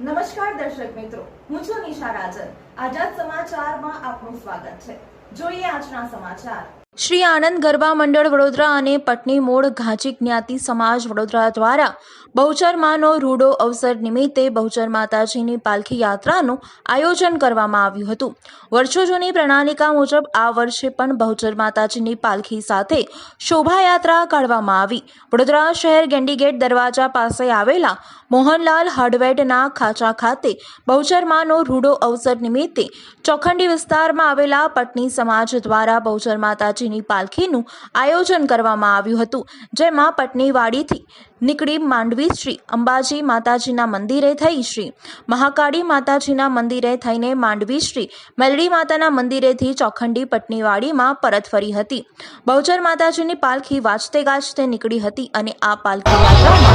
નમસ્કાર દર્શક મિત્રો, હું છું નિશા રાજન. આઝાદ સમાચારમાં આપનું સ્વાગત છે. જોઈએ આજના સમાચાર. શ્રી આનંદ ગરબા મંડળ વડોદરા અને પટની મૂળ ઘાંચી જ્ઞાતિ સમાજ વડોદરા દ્વારા બહુચર માનો રૂડો અવસર નિમિત્તે બહુચર માતાજીની પાલખી યાત્રાનું આયોજન કરવામાં આવ્યું હતું. વર્ષો જૂની પ્રણાલિકા મુજબ આ વર્ષે પણ બહુચર માતાજીની પાલખી સાથે શોભાયાત્રા કાઢવામાં આવી. વડોદરા શહેર ગેન્ડીગેટ દરવાજા પાસે આવેલા મોહનલાલ હાર્ડવેરના ખાચા ખાતે બહુચરમાનો રૂડો અવસર નિમિત્તે ચોખંડી વિસ્તારમાં આવેલા પટની સમાજ દ્વારા બહુચર માતાજીની પાલખીનું આયોજન કરવામાં આવ્યું હતું, જેમાં પટનીવાડીથી નીકળી માંડવી શ્રી અંબાજી માતાજીના મંદિરે થઈ શ્રી મહાકાળી માતાજીના મંદિરે થઈને માંડવી શ્રી મેલડી માતાના મંદિરેથી ચોખંડી પટનીવાડીમાં પરત ફરી હતી. બહુચર માતાજીની પાલખી વાજતે ગાજતે નીકળી હતી અને આ પાલખી યાત્રામાં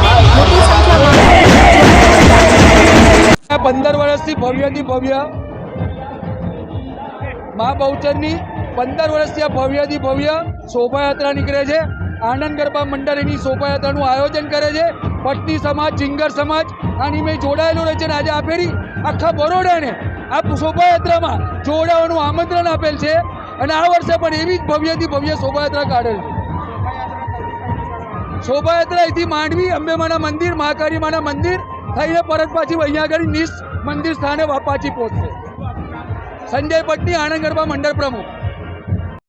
પંદર વર્ષથી ભવ્યથી ભવ્ય. મા બહુચરની પંદર વર્ષથી આ ભવ્યથી ભવ્ય. શોભાયાત્રા નીકળે છે. આનંદ ગરબા મંડળ એની શોભાયાત્રાનું આયોજન કરે છે. પટની સમાજ જિંગર સમાજ, આની મેં જોડાયેલું રહે છે આજે આ ફેરી આખા બરોડાને આ શોભાયાત્રામાં જોડાવાનું આમંત્રણ આપેલ છે અને આ વર્ષે પણ એવી જ ભવ્યથી ભવ્ય શોભાયાત્રા કાઢેલ છે. શોભાયાત્રા અહીંથી માંડવી, અંબેમાના મંદિર, મહાકાળીમાના મંદિર થઈને પરત પાછી અહીંયા આગળ નિશ મંદિર સ્થાને પાછી પહોંચશે. સંજય ભટ્ટની ગરબા મંડળ પ્રમુખ.